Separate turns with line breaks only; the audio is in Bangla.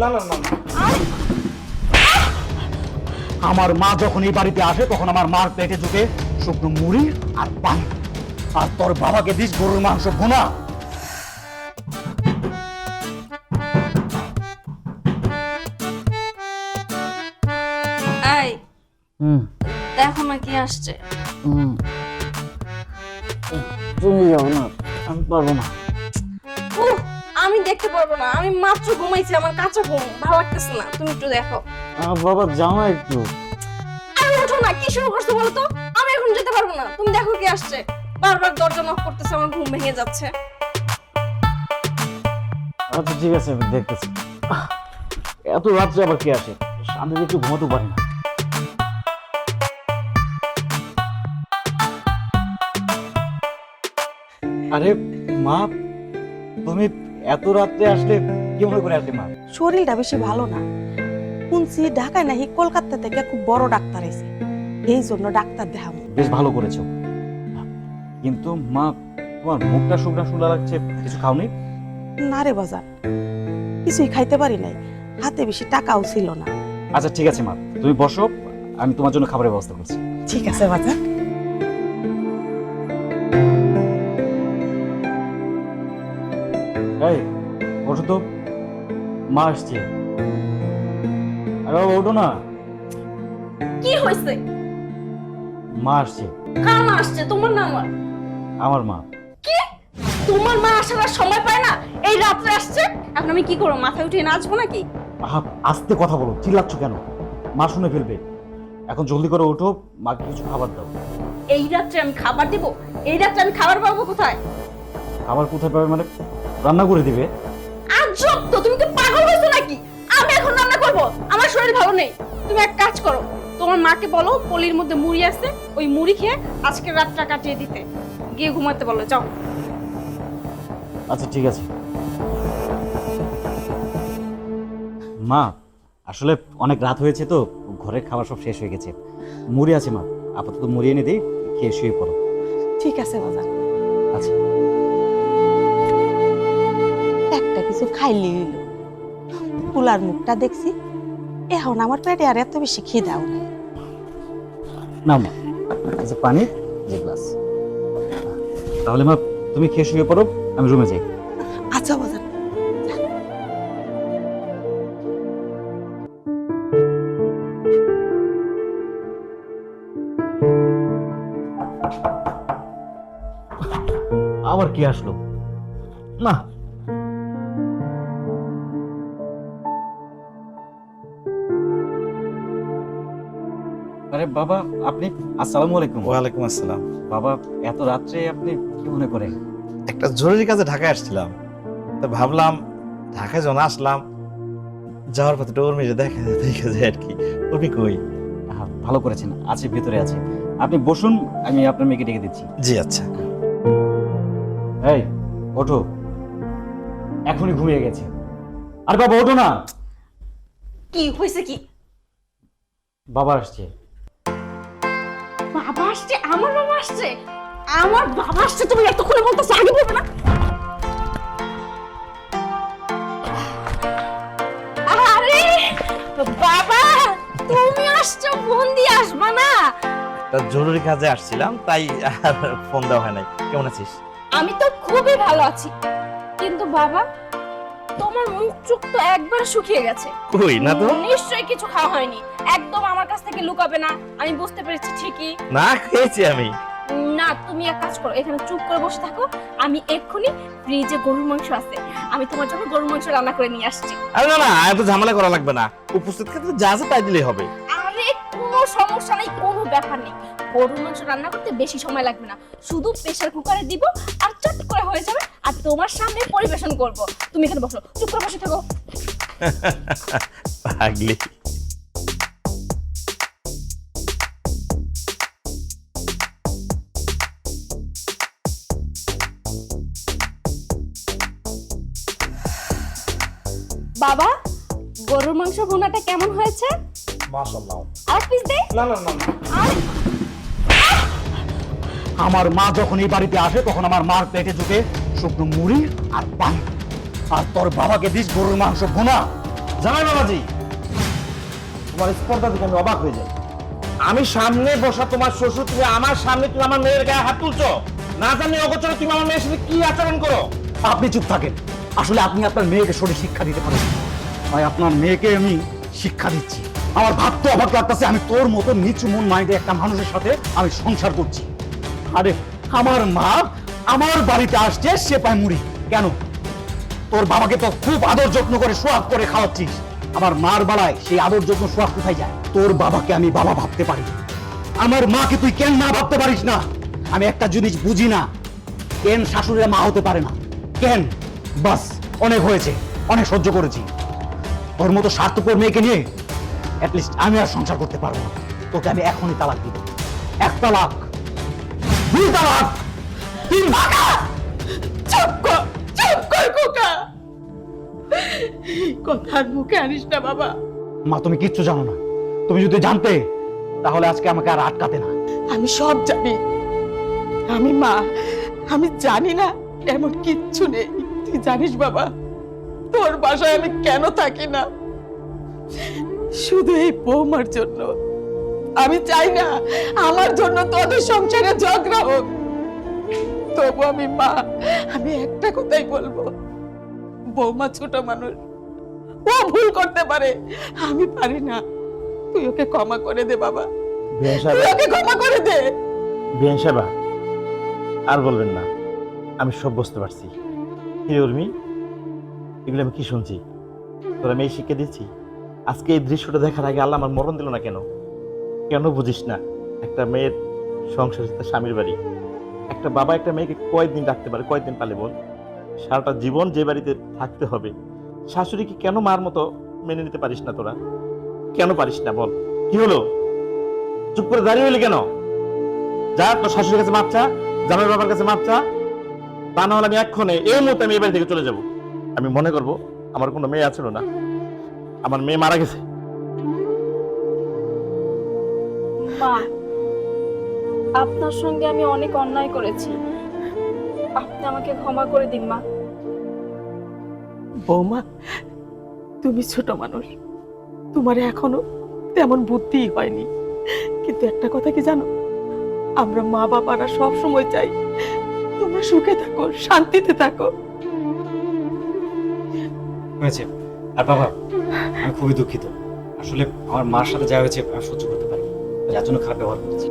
না না না।
আমার মা যখন এই বাড়িতে আসে তখন আমার মার পেটে ঢুকে শুকনো মুড়ি আর পানি। আর তোর বাবাকে দিস গরুর মাংস ভুনা।
দেখো না কি আসছে।
হুম। তুমি যাও না আমি পারব না।
আমি দেখতে পারব না। আমি মাত্র ঘুমাইছি আমার কাঁচা ঘুম। ভালো লাগতেছে না। তুমি একটু দেখো।
বাবা যাও না একটু।
আরে ওঠো না। কি শুরু করছ বলো তো? আমি এখন যেতে পারব না। তুমি দেখো কি আসছে। বারবার দরজা নক করতেছে আমার ঘুম ভেঙে যাচ্ছে।
আচ্ছা ঠিক আছে আমি দেখতেছি। এত রাত্রে আবার কি আসে? শান্তিতে একটু ঘুমাতে পারি না। আরে মা তুমি এত রাত্রে আসলে কি মনে করে আসলে মা?
শরীরটা বেশি ভালো না। শুনছি ঢাকায় নাকি কলকাতা থেকে খুব বড় ডাক্তার এসে এই জন্য ডাক্তার দেখাবো।
বেশ ভালো করেছ। কিন্তু মা তোমার মুখটা শুকনা শুকনা লাগছে কিছু খাওনি?
না রে বাজার কিছুই খাইতে পারি নাই। হাতে বেশি টাকাও ছিল না।
আচ্ছা ঠিক আছে মা। তুমি বসো আমি তোমার জন্য খাবারের ব্যবস্থা করছি।
ঠিক আছে বাজার
ওঠো তো মা আসছে। আরে বাবা, ওঠো না।
কি হয়েছে?
মা আসছে।
কার মা আসছে? তোমার না আমার।
আমার মা।
কি? তোমার মা আসার আর সময় পায় না? এই রাত্রে আসছে? এখন আমি কি করব মাথায় উঠিয়ে নাচবো নাকি?
আহা আস্তে কথা বলো চিল্লাচ্ছ কেন? মা শুনে ফেলবে। এখন জলদি করে ওঠো মাকে কিছু খাবার দাও।
এই রাত্রে আমি খাবার দিব? এই রাত্রে আমি খাবার পাবো কোথায়?
খাবার কোথায় পাবে মানে? রান্না করে দিবে।
ভালো নেই। তুমি এক কাজ করো তোমার মাকে বলো পলির মধ্যে মুড়ি আছে ওই মুড়ি খেয়ে আজকের রাতটা কাটিয়ে দিতে। গিয়ে ঘুমাতে বলো যাও।
আচ্ছা ঠিক আছে। মা আসলে অনেক রাত হয়েছে তো ঘরের খাবার সব শেষ হয়ে গেছে। মুড়ি আছে মা। আপাতত মুড়ি এনে দিই খেয়ে শুয়ে পড়ো।
ঠিক আছে বাজার
আচ্ছা।
একটা কিছু খাইলি হইল। ফুলার মুখটা দেখছি এখন আমার পেটে আর এত বেশি খিদাও নাই।
না মা। আচ্ছা পানি যে গ্লাস তাহলে মা তুমি খেয়ে শুয়ে পড়ো আমি রুমে যাই।
আচ্ছা বাজার
আবার কি আসলো? না আরে বাবা আপনি আসসালামু আলাইকুম।
ওয়ালাইকুম আসসালাম।
বাবা এত রাত্রে আপনি কি মনে করেন?
একটা জরুরি কাজে ঢাকায় আসছিলাম। তো ভাবলাম ঢাকায় যখন আসলাম যাওয়ার পথে উর্মিরে দেখা দেখা যায় আর কি। উর্মি কই?
আহা, ভালো করেছেন আছে ভেতরে আছে। আপনি বসুন আমি আপনার মেয়েকে ডেকে দিচ্ছি।
জি আচ্ছা।
এই ওঠো। এখনই ঘুমিয়ে গেছে। আর বাবা ওঠো না।
কি হয়েছে কি?
বাবা আসছে।
বাবা আসছে আমার বাবা আসছে। আমার বাবা আসছে তুমি এতক্ষণে বলতেছো আগে বলবে না। আরে বাবা তুমি আসছো ফোন দিয়ে আসবা না।
একটা জরুরি কাজে আসছিলাম তাই আর ফোন দেওয়া হয় নাই। কেমন আছিস?
আমি তো খুবই ভালো আছি। কিন্তু বাবা তোমার মুখ চোখ তো একবার শুকিয়ে গেছে।
কই না তো?
নিশ্চয়ই কিছু খাওয়া হয়নি। একদম আমার কাছ থেকে লুকাবে না আমি বুঝতে পেরেছি ঠিকই।
না খেয়েছি আমি।
না তুমি এক কাজ করো এখানে চুপ করে বসে থাকো আমি এক্ষুনি ফ্রিজে গরুর মাংস আছে আমি তোমার জন্য গরুর মাংস রান্না করে নিয়ে আসছি।
আরে না না এত ঝামেলা করা লাগবে না। উপস্থিত ক্ষেত্রে যা আছে তাই দিলেই হবে।
আরে কোনো সমস্যা নেই কোনো ব্যাপার নেই। গরুর মাংস রান্না করতে বেশি সময় লাগবে না। শুধু প্রেসার কুকারে দিব আর চট করে হয়ে যাবে আর তোমার সামনে পরিবেশন করব। তুমি এখানে বসো চুপ করে বসে থাকো।
পাগলি।
বাবা গরুর মাংস ভুনাটা কেমন হয়েছে?
মাশাআল্লাহ।
আর পিস দে।
না না না
আর
আমার মা যখন এই বাড়িতে আসে তখন আমার মার পেটে ঢুকে শুকনো মুড়ি আর পানি। আর তোর বাবাকে দিস গরুর মাংস ভুনা।
জামাই বাবাজি তোমার স্পর্ধা দেখে আমি অবাক হয়ে যাই। আমি সামনে বসা তোমার শ্বশুর তুমি আমার সামনে তুমি আমার মেয়ের গায়ে হাত তুলছো। না জানি অগোচরে তুমি আমার মেয়ের সাথে কি আচরণ করো?
আপনি চুপ থাকেন। আসলে আপনি আপনার মেয়েকে সঠিক শিক্ষা দিতে পারেন। তাই আপনার মেয়েকে আমি শিক্ষা দিচ্ছি। আমার ভাবতে অবাক লাগতেছে, আমি তোর মতো নিচু মন মাইন্ডে একটা মানুষের সাথে আমি সংসার করছি। আরে, আমার মা আমার বাড়িতে আসছে, সে পায় মুড়ি। কেন? তোর বাবাকে তো খুব আদর যত্ন করে সোয়াগ করে খাওয়াচ্ছিস। আমার মার বেলায় সেই আদর যত্ন সোয়াগ কোথায় যায়? তোর বাবাকে আমি বাবা ভাবতে পারি। আমার মাকে তুই কেন না ভাবতে পারিস না? আমি একটা জিনিস বুঝি না। কেন শাশুড়িরা মা হতে পারে না? কেন? বাস অনেক হয়েছে অনেক সহ্য করেছি। তোর মতো স্বার্থপর মেয়েকে নিয়ে অ্যাটলিস্ট আমি আর সংসার করতে পারব না। তোকে আমি এখনই তালাক দিব। এক তালাক দুই তালাক তিন
চুপ কর চুপ কর খোকা। কথার মুখে আনিস না বাবা।
মা তুমি কিচ্ছু জানো না। তুমি যদি জানতে তাহলে আজকে আমাকে আর আটকাতে না।
আমি সব জানি। আমি মা আমি জানি না এমন কিচ্ছু নেই। তুই জানিস বাবা তোর বাসায় আমি কেন থাকি না? শুধু এই বৌমার জন্য। আমি চাই না আমার জন্য তোদের সংসারে ঝগড়া হোক। তবু আমি মা আমি একটা কথাই বলব। বৌমা ছোট মানুষ ও ভুল করতে পারে আমি পারি না। তুই ওকে ক্ষমা করে দে বাবা। তুই ওকে ক্ষমা করে দে।
বিয়ান সাহেবা আর বলবেন না আমি সব বুঝতে পারছি। কি উর্মি এগুলো আমি কি শুনছি? তোর আমি এই শিক্ষা দিচ্ছি? আজকে এই দৃশ্যটা দেখার আগে আল্লাহ আমার মরণ দিল না কেন? কেন বুঝিস না? একটা মেয়ের সংসার তার স্বামীর বাড়ি। একটা বাবা একটা মেয়েকে কয়দিন রাখতে পারে? কয়দিন পালে বল? সারাটা জীবন যে বাড়িতে থাকতে হবে। শাশুড়িকে কেন মার মতো মেনে নিতে পারিস না তোরা? কেন পারিস না বল? কি হলো? চুপ করে দাঁড়িয়ে হইলি কেন? যা, তোর শাশুড়ির কাছে মাপ চা জামাই বাবার কাছে মাপ চা। তা না হলে আমি এক্ষণে এই মুহূর্তে আমি এই বাড়ি থেকে চলে যাব। আমি মনে করব আমার কোনো মেয়ে আছিল না। আমার মেয়ে মারা গেছে।
আপনার সঙ্গে আমি অনেক অন্যায় করেছি। আপনি আমাকে ক্ষমা করে দিন মা।
বৌমা তুমি ছোট মানুষ। তোমার এখনও তেমন বুদ্ধি হয়নি। কিন্তু একটা কথা কি জানো? আমরা মা বাবারা সব সময় চাই তোমরা সুখে থাকো, শান্তিতে থাকো।
হয়েছে। আর বাবা, আমি খুবই দুঃখিত। আসলে আমার মার সাথে যা হয়েছে, আমি সহ্য করতে পারি যার জন্য খারাপ ব্যবহার করেছি।